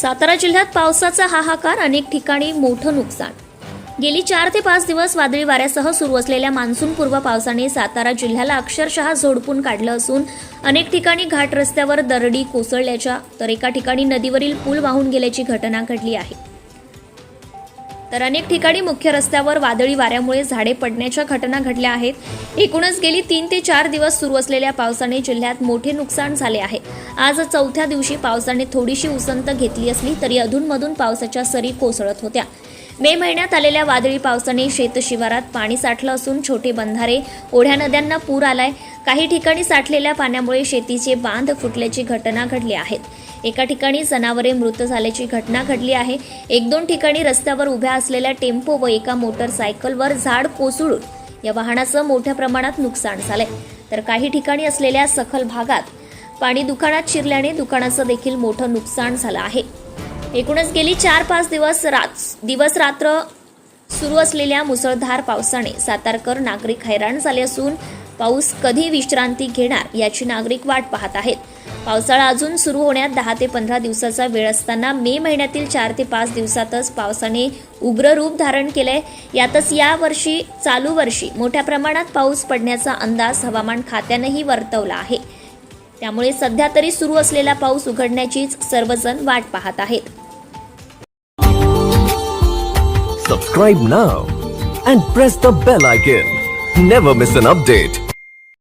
सातारा जिल्ह्यात पावसाचा हाहाकार अनेक ठिकाणी मोठं नुकसान. गेली चार ते पाच दिवस वादळी वाऱ्यासह सुरू असलेल्या मान्सूनपूर्व पावसाने सातारा जिल्ह्याला अक्षरशः झोडपून काढलं असून अनेक ठिकाणी घाट रस्त्यावर दरडी कोसळल्याच्या तर एका ठिकाणी नदीवरील पूल वाहून गेल्याची घटना घडली आहे. तर अनेक ठिकाणी मुख्य रस्त्यावर वादळी वाऱ्यामुळे झाडे पडण्याच्या घटना घडल्या आहेत. एकूणच गेली तीन ते चार दिवस सुरू असलेल्या पावसाने जिल्ह्यात मोठे नुकसान झाले आहे. आज चौथ्या दिवशी पावसाने थोडीशी उसंत घेतली असली तरी अधूनमधून पावसाच्या सरी कोसळत होत्या. मे महिन्यात आलेल्या वादळी पावसाने शेतशिवारात पाणी साठलं असून छोटे बंधारे ओढ्या नद्यांना पूर आलाय. काही ठिकाणी साठलेल्या पाण्यामुळे शेतीचे बांध फुटल्याची घटना घडली आहेत. एका ठिकाणी जनावरे मृत झाल्याची घटना घडली आहे. एक दोन ठिकाणी रस्त्यावर उभ्या असलेल्या टेम्पो व एका मोटरसायकलवर झाड कोसळून या वाहनाचं मोठ्या प्रमाणात नुकसान झालंय. तर काही ठिकाणी असलेल्या सखल भागात पाणी दुकानात शिरल्याने दुकानाचं देखील मोठं नुकसान झालं आहे. एकूणच गेली चार पाच दिवस रात दिवस रात्र सुरू असलेल्या मुसळधार पावसाने सातारकर नागरिक हैराण झाले असून पाऊस कधी विश्रांती घेणार याची नागरिक वाट पाहत आहेत पावसाळा अजून सुरू होण्यात दहा ते पंधरा दिवसाचा वेळ असताना मे महिन्यातील चार ते पाच दिवसातच पावसाने उग्र रूप धारण केले यातच या वर्षी चालू वर्षी मोठ्या प्रमाणात पाऊस पडण्याचा अंदाज हवामान खात्यानंही वर्तवला आहे त्यामुळे सध्या तरी सुरू असलेला पाऊस उघडण्याचीच सर्वजण वाट पाहत आहेत Subscribe now and press the bell icon. Never miss an update.